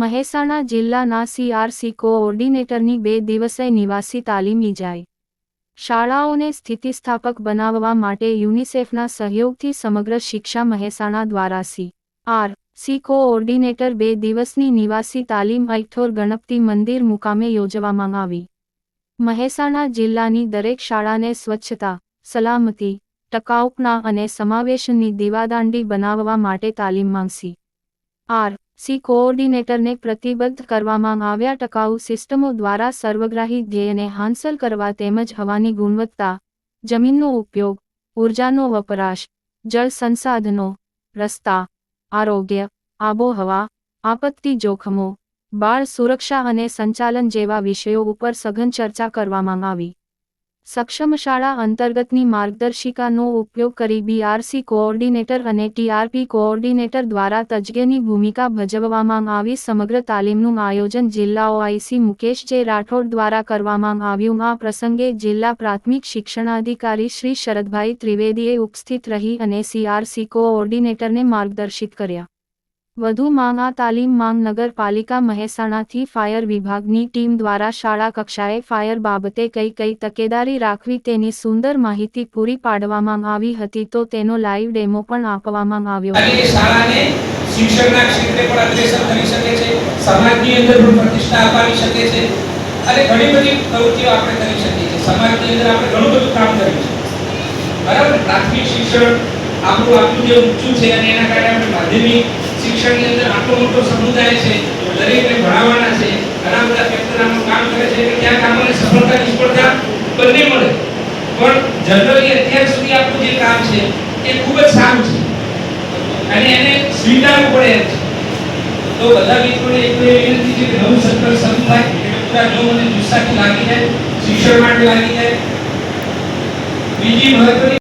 મહેસાણા જિલ્લાના સીઆરસી કોઓર્ડિનેટરની બે દિવસીય નિવાસી તાલીમ યોજાઈ શાળાઓને સ્થિતિસ્થાપક બનાવવા માટે યુનિસેફના સહયોગથી સમગ્ર શિક્ષા મહેસાણા દ્વારા સી આર સી કોઓર્ડિનેટર બે દિવસની નિવાસી તાલીમ ઐઠોર ગણપતિ મંદિર મુકામે યોજવામાં આવી. મહેસાણા જિલ્લાની દરેક શાળાને સ્વચ્છતા, સલામતી, ટકાઉપના અને સમાવેશની દીવાદાંડી બનાવવા માટે તાલીમ માંગશી. આર સી કોઓર્ડિનેટરને પ્રતિબદ્ધ કરવામાં આવ્યા ટકાઉ સિસ્ટમો દ્વારા સર્વગ્રાહી ધ્યેયને હાંસલ કરવા તેમજ હવાની ગુણવત્તા, જમીનનો ઉપયોગ, ઉર્જાનો વપરાશ, જળ સંસાધનો, રસ્તા, આરોગ્ય, આબોહવા, આપત્તિ જોખમો, બાળ સુરક્ષા અને સંચાલન જેવા વિષયો ઉપર સઘન ચર્ચા કરવામાં આવી. સક્ષમ શાળા અંતર્ગતની માર્ગદર્શિકાનો ઉપયોગ કરી બીઆરસી કોઓર્ડિનેટર અને ટીઆરપી કોઓર્ડિનેટર દ્વારા તજજ્ઞની ભૂમિકા ભજવવામાં આવી સમગ્ર તાલીમનું આયોજન જિલ્લા ઓઆઈસી મુકેશ જે રાઠોડ દ્વારા કરવામાં આવ્યું. આ પ્રસંગે જિલ્લા પ્રાથમિક શિક્ષણાધિકારી શ્રી શરદભાઈ ત્રિવેદીએ ઉપસ્થિત રહી અને સીઆરસી કોઓર્ડિનેટરને માર્ગદર્શિત કર્યા. વધુ માંગ આ તાલીમ માંગ નગરપાલિકા મહેસાણાથી ફાયર વિભાગની ટીમ દ્વારા શાળા કક્ષાએ ફાયર બાબતે કઈ કઈ તકેદારી રાખવી તેની સુંદર માહિતી પૂરી પાડવામાં આવી હતી તો તેનો લાઈવ ડેમો પણ આપવામાં આવ્યો. અને ઘણી બધી પ્રવૃત્તિઓ આપણે કરી શકીએ છીએ. સમાજની અંદર આપણે ઘણું બધું કામ કર્યું છે. બરાબર? પ્રાથમિક શિક્ષણ આપણું આપણું જે ઊંચું છે અને એના કારણે આપણે માધ્યમિક શિક્ષણની અંદર આટલો મોટો સમુદાય છે, દરેકને ભણાવવાના છે, ઘણા બધા ફેક્ટરામાં કામ કરે છે કે ત્યાં આપણને સફળતા, નિષ્ફળતા બંને મળે. પણ જનરલી અત્યાર સુધી આપણું જે કામ છે, એ ખૂબ જ સારું છે. અને એને સ્વીકારવું પડે છે. તો બધા મિત્રોને એક વિનંતી છે કે નવું સત્ર શરૂ થાય, એટલે બધા જો મને જુસ્સાથી લાગી જાય, શિક્ષણ માટે લાગી જાય. બીજી મહત્વની